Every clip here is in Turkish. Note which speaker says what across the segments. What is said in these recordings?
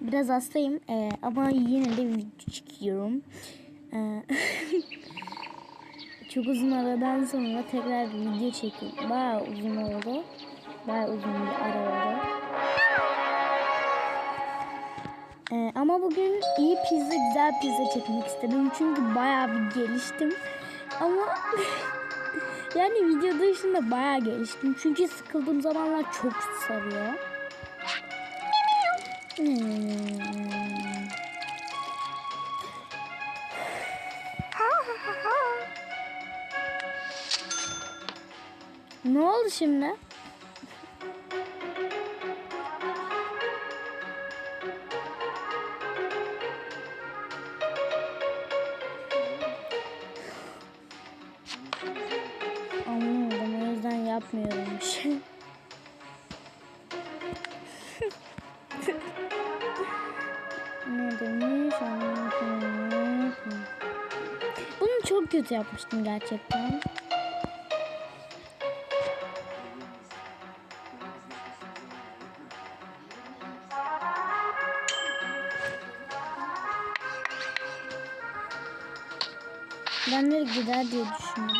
Speaker 1: biraz hastayım ee, ama yine de video çekiyorum. Ee, çok uzun aradan sonra tekrar video çekiyorum. Bayağı uzun oldu. Bayağı uzun bir ara oldu. Ee, ama bugün iyi pizza, güzel pizza çekmek istedim. Çünkü bayağı bir geliştim. Ama yani video dışında bayağı geliştim. Çünkü sıkıldığım zamanlar çok sarıyor. Ne oldu şimdi? Anlamadım o yüzden yapmıyorum bir şey. Kötü yapmıştım gerçekten. Ben nereye gider diye düşündüm.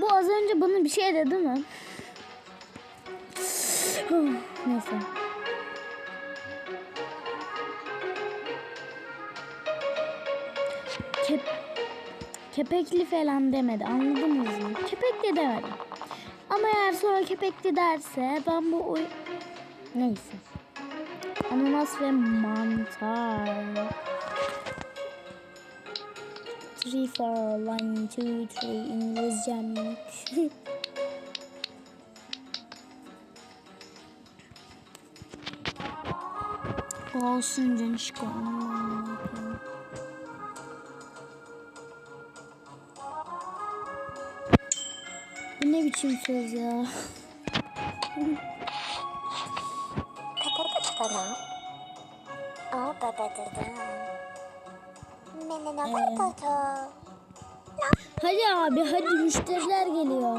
Speaker 1: Bu az önce bana bir şey dedi mi? Neyse. Kep kepekli falan demedi. Anladınız mı? Kepekli demedi. Ama eğer sonra kepekli derse ben bu oy... Neyse. Ananas ve mantar. Three, four, one, two, three. İngilizcem yok. Olsun canışko. Bu ne biçim söz ya?
Speaker 2: Patata Oh, patata. Menena
Speaker 1: Ee.
Speaker 2: patata.
Speaker 1: Hadi abi hadi müşteriler geliyor.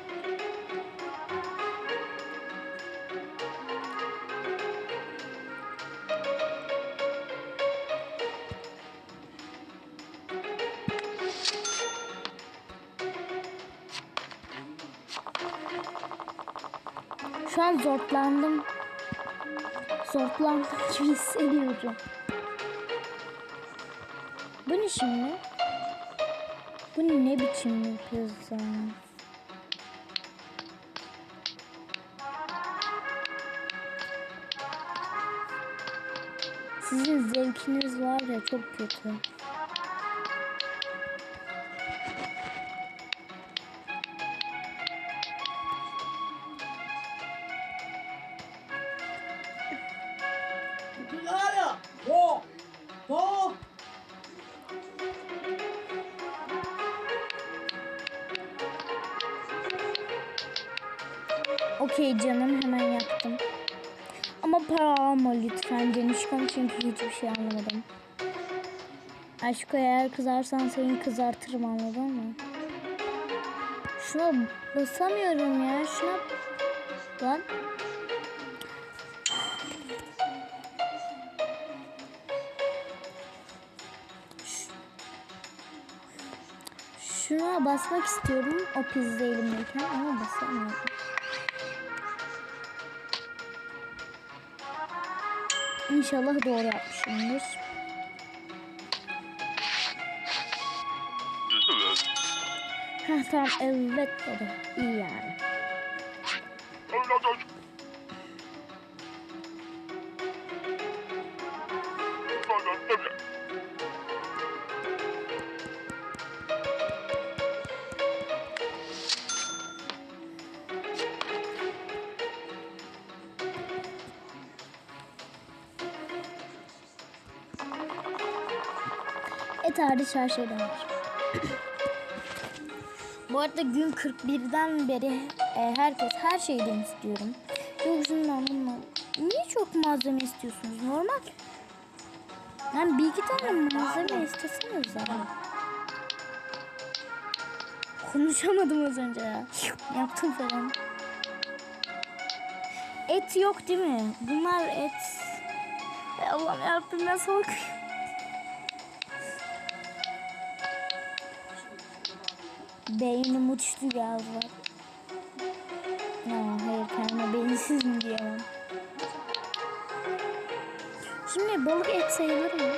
Speaker 1: Şu an zorlandım. Zorlandım gibi hissediyorum. Bu ne şimdi? Bu ne biçim bir pizza? Sizin zevkiniz var ya çok kötü. Okey canım hemen yaptım. Ama para alma lütfen Cenişkom çünkü hiçbir şey anlamadım. Aşko eğer kızarsan seni kızartırım anladın mı? Şuna basamıyorum ya. Şuna lan. Şuna basmak istiyorum o pizza elimdeyken ama basamıyorum. İnşallah doğru yapmışımdır. Heh tamam evet dedi. İyi yani. Et hariç her şeyden var. Bu arada gün 41'den beri e, herkes her şeyden istiyorum. Yok şundan bundan. Niye çok malzeme istiyorsunuz? Normal. Yani bir iki tane malzeme isteseniz zaten. Konuşamadım az önce ya. Yaptım falan. Et yok değil mi? Bunlar et. Allah'ım yarabbim ben salak. Beynim uçtu galiba. Ya hayır kendime beyinsiz mi diyemem. Şimdi balık et sayılır mı?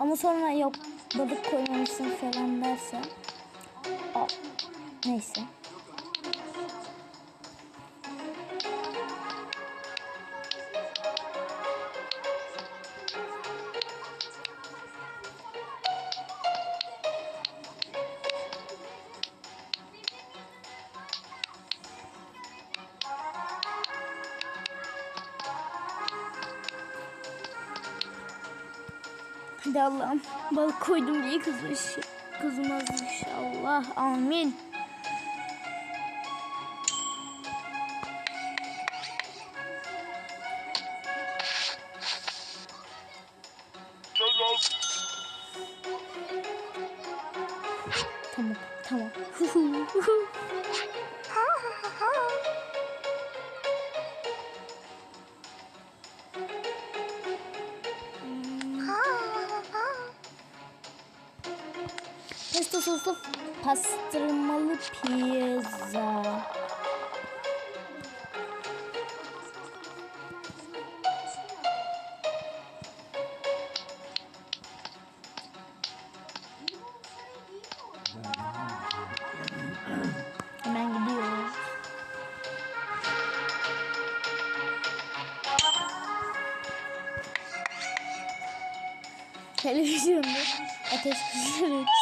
Speaker 1: Ama sonra yok balık koymamışsın falan derse. Aa, neyse. Hadi Allah'ım balık koydum diye kızmış. Kızmaz inşallah. Amin. Pesto soslu pastırmalı pizza. Hemen gidiyoruz. Televizyonda ateş.
Speaker 3: Evet.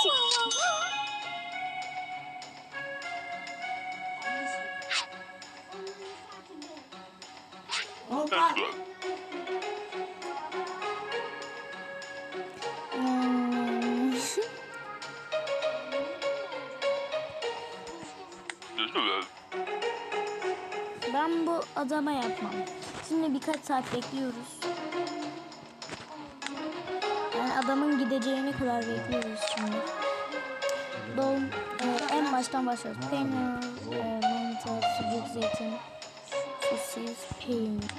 Speaker 1: Ben bu adama yapmam. Şimdi birkaç saat bekliyoruz. Adamın gideceğine kadar bekliyoruz şimdi. Doğum e, en baştan başlıyoruz. Peynir, e, mantar, sucuk, zeytin, sosis, peynir,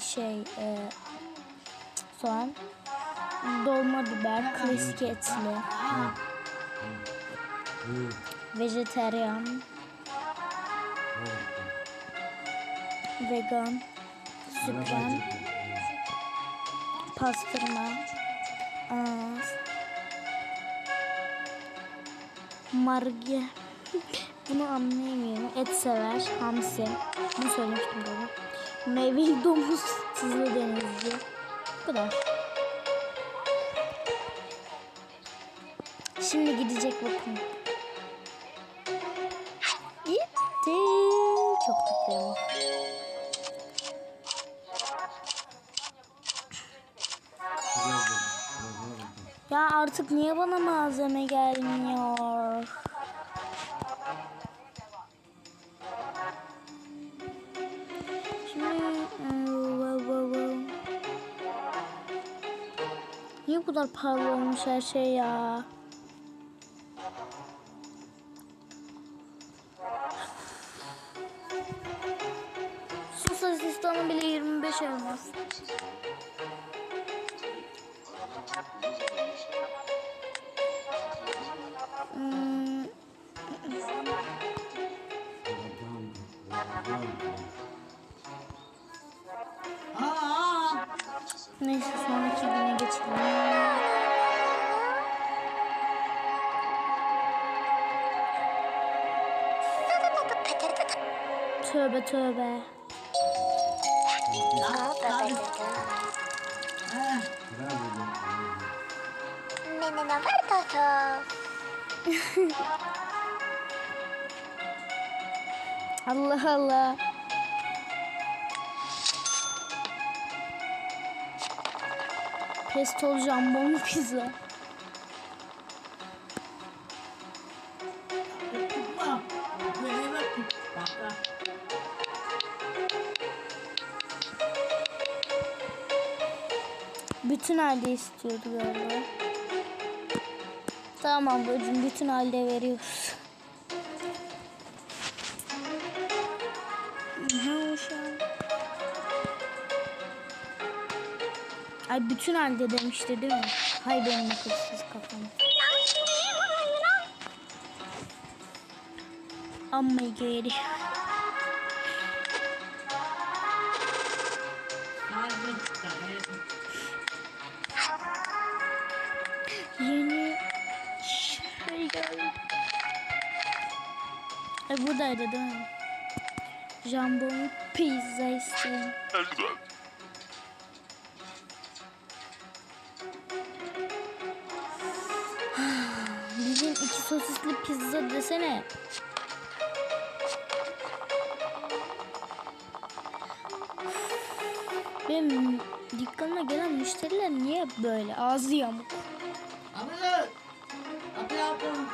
Speaker 1: şey, e, soğan, dolma biber, klasik etli, vejeteryan, vegan, sükrem, pastırma, ananas, marge. Bunu anlayamıyorum. Et sever, hamsi. Bunu söylemiştim böyle. Meyveli domuz, tuzlu denizci. Bu kadar. Şimdi gidecek bakın. Artık niye bana malzeme gelmiyor? Wow. Niye kadar pahalı olmuş her şey ya.
Speaker 4: Aa,
Speaker 1: neyse sonraki güne geçelim. Tövbe tövbe.
Speaker 2: Aa babacığım.
Speaker 4: ha,
Speaker 1: Allah Allah. Pestol jambonlu pizza. Bütün halde istiyordu galiba. Tamam ablacığım bütün halde veriyoruz. Ay bütün halde demişti değil mi? Hay benim akılsız kafam. Amma geri. Yeni şey geldi. E buradaydı değil mi? Jambon pizza istedim.
Speaker 3: Eldiven.
Speaker 1: Sosisli pizza desene. Benim dükkanıma gelen müşteriler niye böyle ağzı yamuk?
Speaker 4: Abi. Kapı yaptım.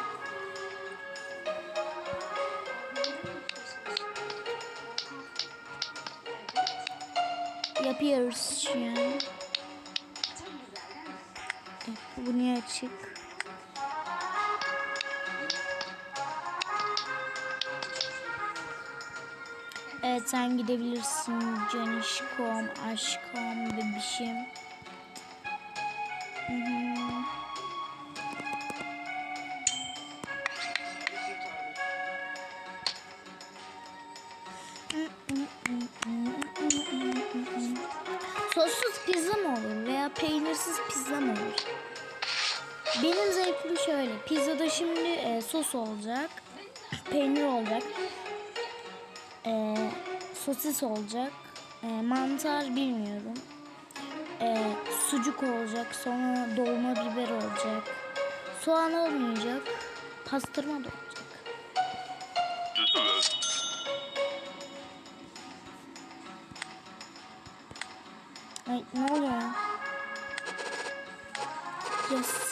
Speaker 1: Yapıyoruz şu an. Bu niye açık? Evet sen gidebilirsin canişkom, aşkım, bebişim. Hı hı. Sossuz pizza mı olur veya peynirsiz pizza mı olur? Benim zevkim şöyle. Pizzada şimdi e, sos olacak. Peynir olacak. E, sosis olacak. E, mantar bilmiyorum. E, sucuk olacak. Sonra dolma biber olacak. Soğan olmayacak. Pastırma da olacak. Ay ne oluyor? Yes.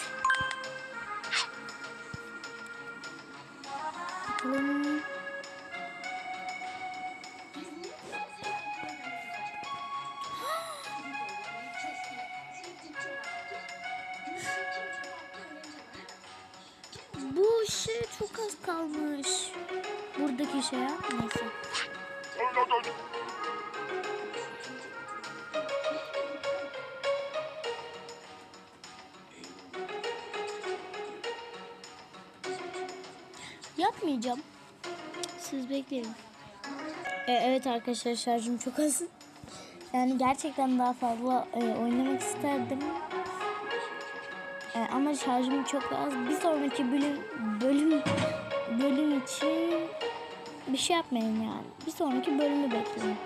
Speaker 1: Yapmayacağım. Siz bekleyin. E, evet arkadaşlar şarjım çok az. Yani gerçekten daha fazla e, oynamak isterdim. E, ama şarjım çok az. Bir sonraki bölüm bölüm bölüm için bir şey yapmayın yani. Bir sonraki bölümü bekleyin.